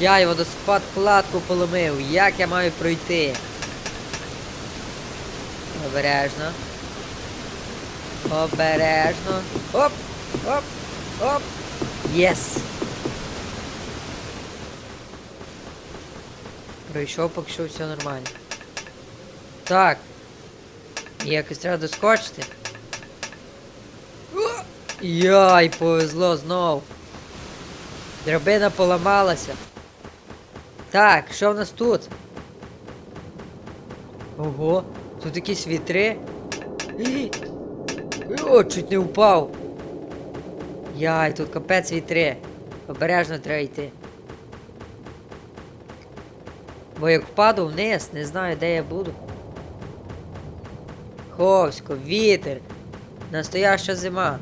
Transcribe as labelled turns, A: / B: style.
A: Я й водоспад кладку поломив. Як я маю пройти? Обережно. Обережно. Оп! Оп! Оп! Єс! Пройшов, поки що все нормально. Так. Якось треба доскочити. Яй, повезло знов. Драбина поламалася. Так, що в нас тут? Ого, тут якісь вітри. О, чуть не впав. Яй, тут капець вітри. Обережно треба йти. Бо як впаду вниз, не знаю, де я буду. Ховсько, вітер. Настояща зима.